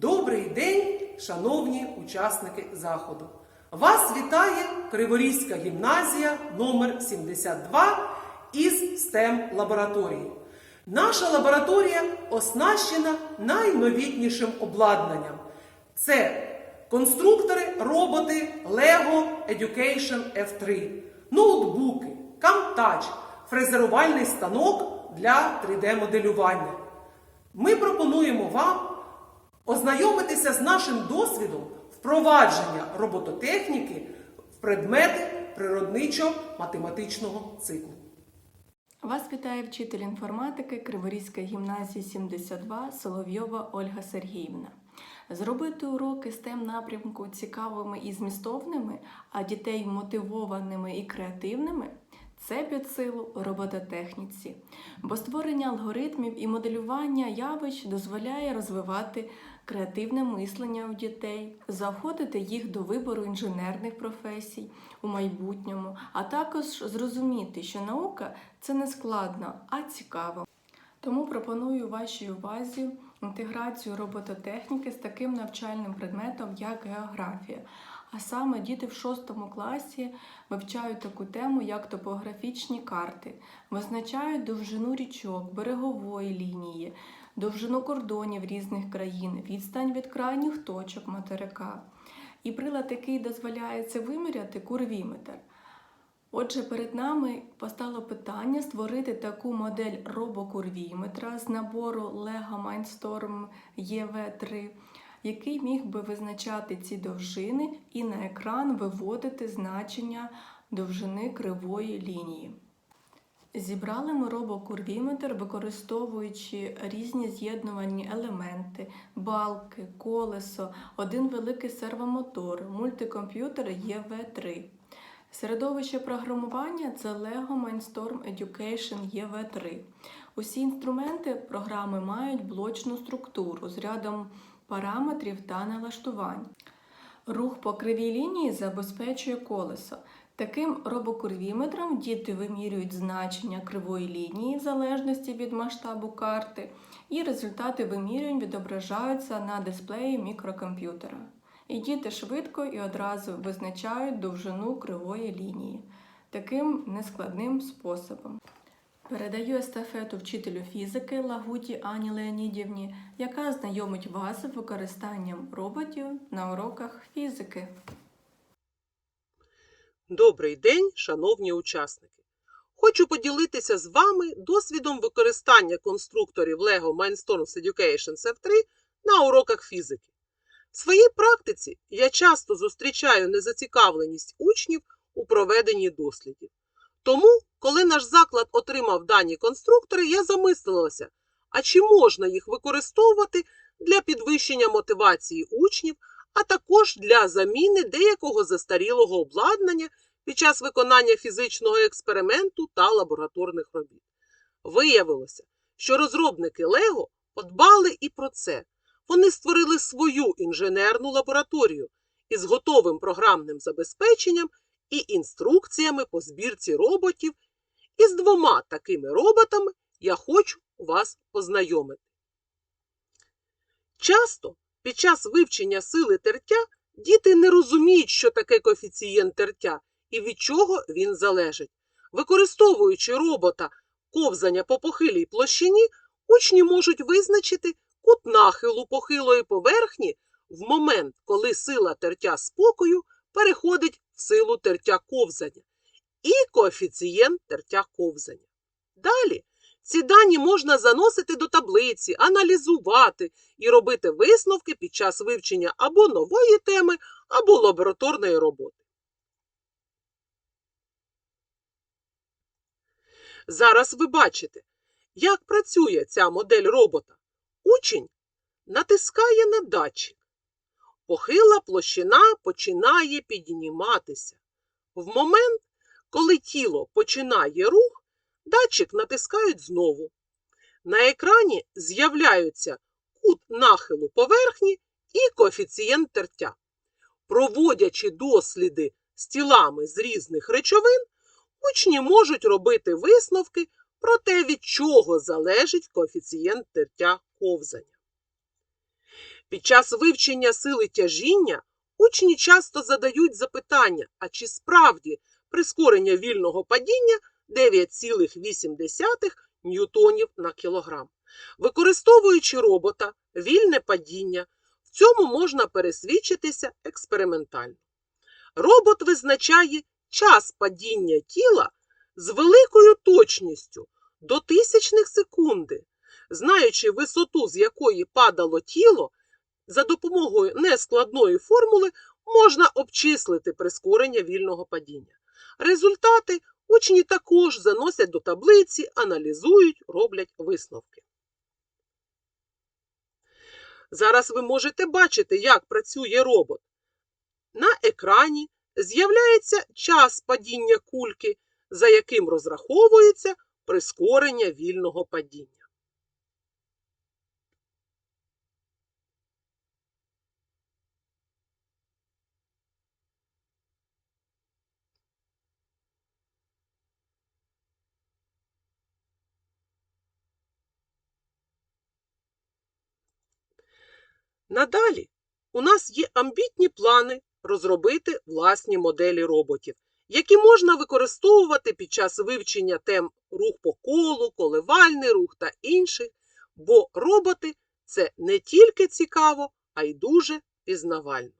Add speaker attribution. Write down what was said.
Speaker 1: Добрий день, шановні учасники заходу! Вас вітає Криворізька гімназія номер 72 із STEM лабораторії. Наша лабораторія оснащена найновітнішим обладнанням. Це конструктори, роботи Lego Education F3, ноутбуки, камтач, фрезерувальний станок для 3D-моделювання. Ми пропонуємо вам ознайомитися з нашим досвідом впровадження робототехніки в предмети природничо-математичного циклу.
Speaker 2: Вас вітає вчитель інформатики Криворізької гімназії 72 Соловйова Ольга Сергіївна. Зробити уроки STEM напрямку цікавими і змістовними, а дітей мотивованими і креативними це під силу робототехніці, бо створення алгоритмів і моделювання явищ дозволяє розвивати креативне мислення у дітей, заохотити їх до вибору інженерних професій у майбутньому, а також зрозуміти, що наука це не складно, а цікаво. Тому пропоную вашій увазі інтеграцію робототехніки з таким навчальним предметом, як географія. А саме діти в шостому класі вивчають таку тему, як топографічні карти, визначають довжину річок, берегової лінії, довжину кордонів різних країн, відстань від крайніх точок материка. І прилад, який дозволяє це виміряти, курвіметр. Отже, перед нами постало питання створити таку модель робокурвіметра з набору Lego Mindstorm EV3, який міг би визначати ці довжини і на екран виводити значення довжини кривої лінії. Зібрали ми робокурвіметр, використовуючи різні з'єднувальні елементи, балки, колесо, один великий сервомотор, мультикомп'ютер EV3. Середовище програмування це Lego Mindstorm Education EV3. Усі інструменти програми мають блочну структуру з рядом параметрів та налаштувань. Рух по кривій лінії забезпечує колесо. Таким робокурвіметром діти вимірюють значення кривої лінії в залежності від масштабу карти, і результати вимірювань відображаються на дисплеї мікрокомп'ютера. І діти швидко і одразу визначають довжину кривої лінії таким нескладним способом. Передаю естафету вчителю фізики Лагуті Ані Леонідівні, яка знайомить вас з використанням роботів на уроках фізики.
Speaker 3: Добрий день, шановні учасники! Хочу поділитися з вами досвідом використання конструкторів LEGO Mindstorms Education F3 на уроках фізики. В своїй практиці я часто зустрічаю незацікавленість учнів у проведенні дослідів. Тому, коли наш заклад отримав дані конструктори, я замислилася, а чи можна їх використовувати для підвищення мотивації учнів, а також для заміни деякого застарілого обладнання під час виконання фізичного експерименту та лабораторних робіт. Виявилося, що розробники Лего подбали і про це. Вони створили свою інженерну лабораторію із готовим програмним забезпеченням і інструкціями по збірці роботів. І з двома такими роботами я хочу вас познайомити. Часто під час вивчення сили тертя діти не розуміють, що таке коефіцієнт тертя і від чого він залежить. Використовуючи робота ковзання по похилій площині, учні можуть визначити кут нахилу похилої поверхні в момент, коли сила тертя спокою переходить силу тертя ковзання і коефіцієнт тертя ковзання. Далі ці дані можна заносити до таблиці, аналізувати і робити висновки під час вивчення або нової теми, або лабораторної роботи. Зараз ви бачите, як працює ця модель робота. Учень натискає на датчик. Похила площина починає підніматися. В момент, коли тіло починає рух, датчик натискають знову. На екрані з'являються кут нахилу поверхні і коефіцієнт тертя. Проводячи досліди з тілами з різних речовин, учні можуть робити висновки про те, від чого залежить коефіцієнт тертя ковзання. Під час вивчення сили тяжіння учні часто задають запитання, а чи справді прискорення вільного падіння 9,8 ньютонів на кілограм. Використовуючи робота вільне падіння, в цьому можна пересвідчитися експериментально. Робот визначає час падіння тіла з великою точністю до тисячних секунди, знаючи висоту, з якої падало тіло, за допомогою нескладної формули можна обчислити прискорення вільного падіння. Результати учні також заносять до таблиці, аналізують, роблять висновки. Зараз ви можете бачити, як працює робот. На екрані з'являється час падіння кульки, за яким розраховується прискорення вільного падіння. Надалі у нас є амбітні плани розробити власні моделі роботів, які можна використовувати під час вивчення тем рух по колу, коливальний рух та інших, бо роботи це не тільки цікаво, а й дуже пізнавально.